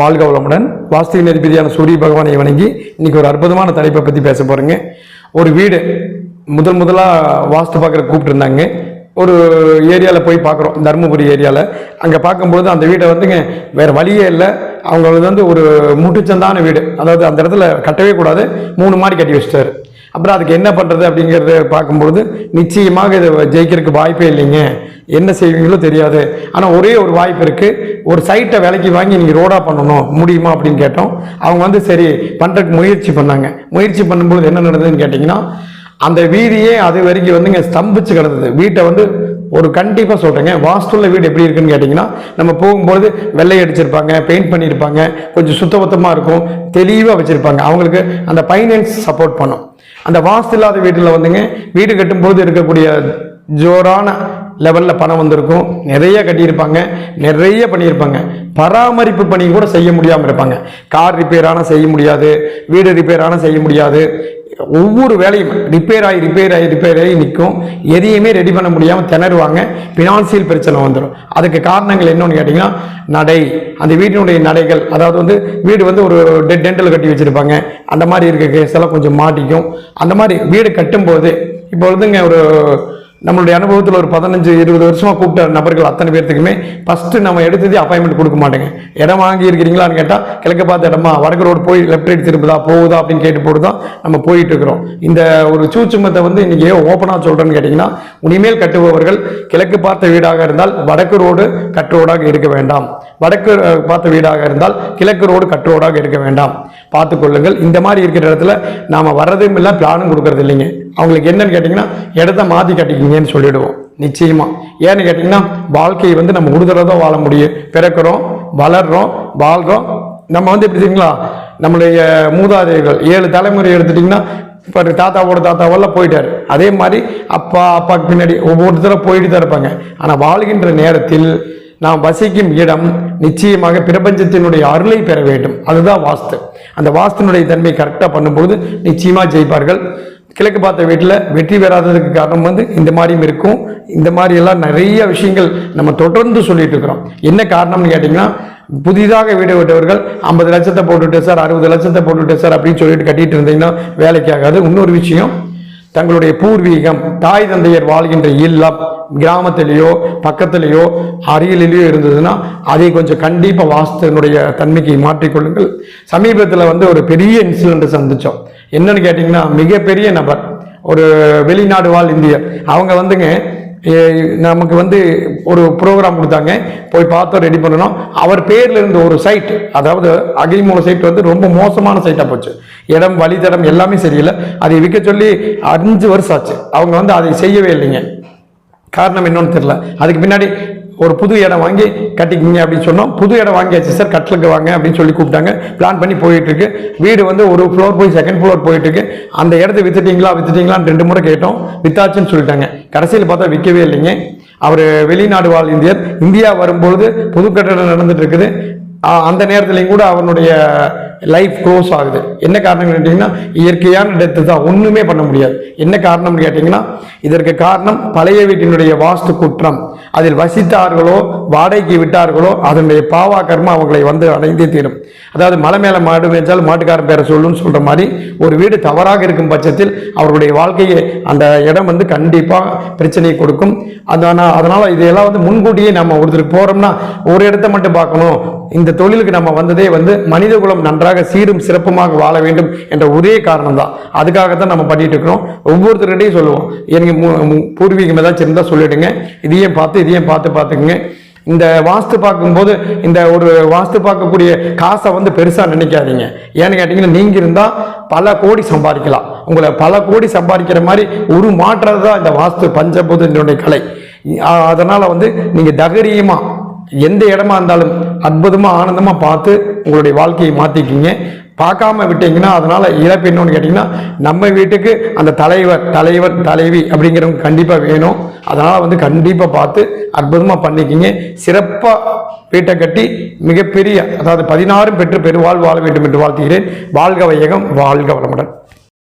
வாழ்க வளமுடன். வாஸ்து அதிபதியான சூரிய பகவானை வணங்கி இன்னைக்கு ஒரு அற்புதமான தலைப்பை பற்றி பேச போகிறேங்க ஒரு வீடு முதல் முதலாக வாஸ்து பார்க்குற கூப்பிட்டுருந்தாங்க. ஒரு ஏரியாவில் போய் பார்க்குறோம் தருமபுரி ஏரியாவில் அங்கே பார்க்கும்போது அந்த வீட்டை வந்துங்க வேறு வழியே இல்லை. அவங்களுக்கு வந்து ஒரு முட்டுச்சந்தான வீடு. அதாவது அந்த இடத்துல கட்டவே கூடாது. மூணு மாடி கட்டி வச்சிட்டாரு. அப்புறம் அதுக்கு என்ன பண்ணுறது அப்படிங்கிறத பார்க்கும்பொழுது நிச்சயமாக இதை ஜெயிக்கிறதுக்கு வாய்ப்பே இல்லைங்க. என்ன செய்வீங்களோ தெரியாது. ஆனால் ஒரே ஒரு வாய்ப்பு இருக்குது ஒரு சைட்டை விலைக்கு வாங்கி நீங்கள் ரோடாக பண்ணணும். முடியுமா அப்படின்னு கேட்டோம். அவங்க வந்து சரி பண்ணுறதுக்கு முயற்சி பண்ணாங்க. முயற்சி பண்ணும்பொழுது என்ன நடந்ததுன்னு கேட்டிங்கன்னா அந்த வீதியே அது வரைக்கும் வந்துங்க ஸ்தம்பிச்சு கிடந்தது. வீட்டை வந்து ஒரு கண்டிப்பாக சொல்கிறேங்க வாஸ்துள்ள வீடு எப்படி இருக்குன்னு கேட்டிங்கன்னா நம்ம போகும்போது வெள்ளை அடிச்சிருப்பாங்க பெயிண்ட் பண்ணியிருப்பாங்க கொஞ்சம் சுத்தபத்தமாக இருக்கும் தெளிவாக வச்சுருப்பாங்க. அவங்களுக்கு அந்த ஃபைனான்ஸ் சப்போர்ட் பண்ணும். அந்த வாஸ்து இல்லாத வீட்டில் வந்துங்க வீடு கட்டும்போது இருக்கக்கூடிய ஜோரான லெவலில் பணம் வந்திருக்கும். நிறைய கட்டியிருப்பாங்க நிறைய பண்ணியிருப்பாங்க. பராமரிப்பு பணி கூட செய்ய முடியாமல் இருப்பாங்க. கார் ரிப்பேர் ஆனால் செய்ய முடியாது வீடு ரிப்பேர் ஆனால் செய்ய முடியாது. ஒவ்வொரு வேலையும் ரிப்பேர் ஆகி ரிப்பேர் ஆகி ரிப்பேர் ஆகி நிற்கும். எதையுமே ரெடி பண்ண முடியாமல் திணறுவாங்க. ஃபினான்சியல் பிரச்சனை வந்துடும் அதுக்கு காரணங்கள் என்னன்னு கேட்டிங்கன்னா நடை. அந்த வீட்டினுடைய நடைகள் அதாவது வந்து வீடு வந்து ஒரு டெட் டென்டல் கட்டி வச்சுருப்பாங்க. அந்த மாதிரி இருக்க கேஸ் எல்லாம் கொஞ்சம் மாட்டிக்கும். அந்த மாதிரி வீடு கட்டும்போது இப்போ வந்துங்க ஒரு நம்மளுடைய அனுபவத்தில் ஒரு பதினஞ்சு இருபது வருஷமாக கூப்பிட்ட நபர்கள் அத்தனை பேர்த்துக்குமே ஃபஸ்ட்டு நம்ம எடுத்ததே அப்பாயின்மெண்ட் கொடுக்க மாட்டேங்க. இடம் வாங்கி இருக்கிறீங்களான்னு கேட்டால் கிழக்க பார்த்த இடமா வடக்கு ரோடு போய் லெஃப்ட் ரைட் திரும்புதா போகுதா அப்படின்னு கேட்டு போட்டு தான் நம்ம போயிட்டு இருக்கிறோம். இந்த ஒரு சூச்சுமத்தை வந்து இன்னைக்கு ஏன் ஓப்பனாக சொல்கிறேன்னு கேட்டிங்கன்னா இனிமேல் கட்டுபவர்கள் கிழக்கு பார்த்த வீடாக இருந்தால் வடக்கு ரோடு கட்டு ரோடாக இருக்க வேண்டாம். வடக்கு பார்த்த வீடாக இருந்தால் கிழக்கு ரோடு கட்டு ரோடாக இருக்க வேண்டாம். பார்த்துக்கொள்ளுங்கள் இந்த மாதிரி இருக்கிற இடத்துல நாம் வர்றதும் இல்லை பிளானும் கொடுக்கறது இல்லைங்க. அவங்களுக்கு என்னன்னு கேட்டிங்கன்னா இடத்த மாற்றி கட்டிக்கிங்கன்னு சொல்லிவிடுவோம் நிச்சயமாக ஏன்னு கேட்டிங்கன்னா வாழ்க்கையை வந்து நம்ம ஒரு தடவை தான் வாழ முடியும். பிறக்கிறோம் வளர்கிறோம் வாழ்கிறோம் நம்ம வந்து எப்படி தெரியுங்களா? நம்மளுடைய மூதாதையர்கள் ஏழு தலைமுறை எடுத்துட்டிங்கன்னா இப்போ தாத்தாவோட தாத்தாவெல்லாம் போயிட்டார். அதே மாதிரி அப்பா அப்பாவுக்கு பின்னாடி ஒவ்வொருத்தரும் போயிட்டு தான் இருப்பாங்க. ஆனால் வாழ்கின்ற நேரத்தில் நாம் வசிக்கும் இடம் நிச்சயமாக பிரபஞ்சத்தினுடைய அருளை பெற வேண்டும். அதுதான் வாஸ்து. அந்த வாஸ்துனுடைய தன்மை கரெக்டாக பண்ணும்போது நிச்சயமாக ஜெயிப்பார்கள். கிழக்கு பார்த்த வீட்டில் வெற்றி பெறாததுக்கு காரணம் வந்து இந்த மாதிரியும் இருக்கும். இந்த மாதிரி எல்லாம் நிறைய விஷயங்கள் நம்ம தொடர்ந்து சொல்லிட்டு இருக்கிறோம். என்ன காரணம்னு கேட்டிங்கன்னா புதிதாக வீடு விட்டவர்கள் ஐம்பது லட்சத்தை போட்டுட்டு சார் அறுபது லட்சத்தை போட்டுட்டு சார் அப்படின்னு சொல்லிட்டு கட்டிட்டு இருந்தீங்கன்னா வேலைக்கு ஆகாது. இன்னொரு விஷயம் தங்களுடைய பூர்வீகம் தாய் தந்தையர் வாழ்கின்ற இல்லம் கிராமத்திலேயோ பக்கத்திலேயோ அருகிலேயோ இருந்ததுன்னா அதை கொஞ்சம் கண்டிப்பாக வாஸ்துனுடைய தன்மைக்கு மாற்றிக்கொள்ளுங்கள் சமீபத்தில் வந்து ஒரு பெரிய இன்சிடென்ட் சந்தித்தோம் என்னன்னு கேட்டிங்கன்னா மிகப்பெரிய நபர் ஒரு வெளிநாடு வாழ் இந்தியர். அவங்க வந்துங்க நமக்கு வந்து ஒரு ப்ரோக்ராம் கொடுத்தாங்க. போய் பார்த்தோம் ரெடி பண்ணணும். அவர் பேரில் இருந்த ஒரு சைட் அதாவது அகில்மூல சைட் வந்து ரொம்ப மோசமான சைட்டாக போச்சு. இடம் வழித்தடம் எல்லாமே சரியில்லை. அதை விற்க சொல்லி அஞ்சு வருஷம் ஆச்சு. அவங்க வந்து அதை செய்யவே இல்லைங்க. காரணம் என்னன்னு தெரியல. அதுக்கு பின்னாடி ஒரு புது இடம் வாங்கி கட்டிக்கிங்க அப்படின்னு சொன்னோம். புது இடம் வாங்கியாச்சு சார் கட்டலுக்கு வாங்க அப்படின்னு சொல்லி கூப்பிட்டாங்க. பிளான் பண்ணி போயிட்டு இருக்கு வீடு வந்து ஒரு ஃப்ளோர் போய் செகண்ட் ஃப்ளோர் போயிட்டு இருக்கு அந்த இடத்த வித்துட்டீங்களா வித்துட்டீங்களான்னு ரெண்டு முறை கேட்டோம். வித்தாச்சுன்னு சொல்லிட்டாங்க. கடைசியில் பார்த்தா விற்கவே இல்லைங்க. அவர் வெளிநாடு வாழ் இந்தியர். இந்தியா வரும்பொழுது புது கட்டடம் நடந்துட்டு இருக்குது. அந்த நேரத்துலையும் கூட அவனுடைய லைஃப் க்ளோஸ் ஆகுது. என்ன காரணம் கேட்டிங்கன்னா இயற்கையான டெத்து தான். ஒன்றுமே பண்ண முடியாது. என்ன காரணம்னு கேட்டிங்கன்னா இதற்கு காரணம் பழைய வீட்டினுடைய வாஸ்து குற்றம். அதில் வசித்தார்களோ வாடகைக்கு விட்டார்களோ அதனுடைய பாவா கர்மம் அவங்களை வந்து அடைந்தே தீரும். அதாவது மலை மேலே மாடு மேய்ச்சால் மாட்டுக்காரன் பேரை சொல்லுன்னு சொல்கிற மாதிரி ஒரு வீடு தவறாக இருக்கும் பட்சத்தில் அவர்களுடைய வாழ்க்கையை அந்த இடம் வந்து கண்டிப்பாக பிரச்சனையை கொடுக்கும். அதனால் அதனால் இதையெல்லாம் வந்து முன்கூட்டியே நம்ம ஒருத்தருக்கு போகிறோம்னா ஒரு இடத்த மட்டும் பார்க்கணும். இந்த தொழிலுக்கு நம்ம வந்ததே வந்து மனித குலம் நன்றாக சீரும் சிறப்புமாக வாழ வேண்டும் என்ற ஒரே காரணம் தான் அதுக்காகத்தான் நம்ம பண்ணிட்டு இருக்கிறோம். ஒவ்வொருத்தருடையும் சொல்லுவோம். எனக்கு மு- பூர்வீகம் ஏதாச்சும் இருந்தால் சொல்லிடுங்க. இதையும் பார்த்து இதையும் பார்த்து பார்த்துக்குங்க. இந்த வாஸ்து பார்க்கும்போது இந்த ஒரு வாஸ்து பார்க்கக்கூடிய காசை வந்து பெருசாக நினைக்காதீங்க. ஏன்னு கேட்டிங்கன்னா நீங்கள் இருந்தால் பல கோடி சம்பாதிக்கலாம். உங்களை பல கோடி சம்பாதிக்கிற மாதிரி ஒரு மாற்றது தான் இந்த வாஸ்து பஞ்சபூதத்தினுடைய கலை. அதனால் வந்து நீங்கள் தகரியமாக எந்த இடமா இருந்தாலும் அற்புதமாக ஆனந்தமாக பார்த்து உங்களுடைய வாழ்க்கையை மாற்றிக்கிங்க பார்க்காம விட்டீங்கன்னா அதனால இழப்பு என்னன்னு கேட்டிங்கன்னா நம்ம வீட்டுக்கு அந்த தலைவர் தலைவர் தலைவி அப்படிங்கிறவங்க கண்டிப்பாக வேணும். அதனால் வந்து கண்டிப்பாக பார்த்து அற்புதமாக பண்ணிக்கிங்க. சிறப்பாக வீட்டை கட்டி மிகப்பெரிய அதாவது பதினாறும் பெற்று பெருவாழ் வாழ வேண்டும் என்று வாழ்த்துகிறேன். வாழ்க வையகம் வாழ்க வளமுடன்.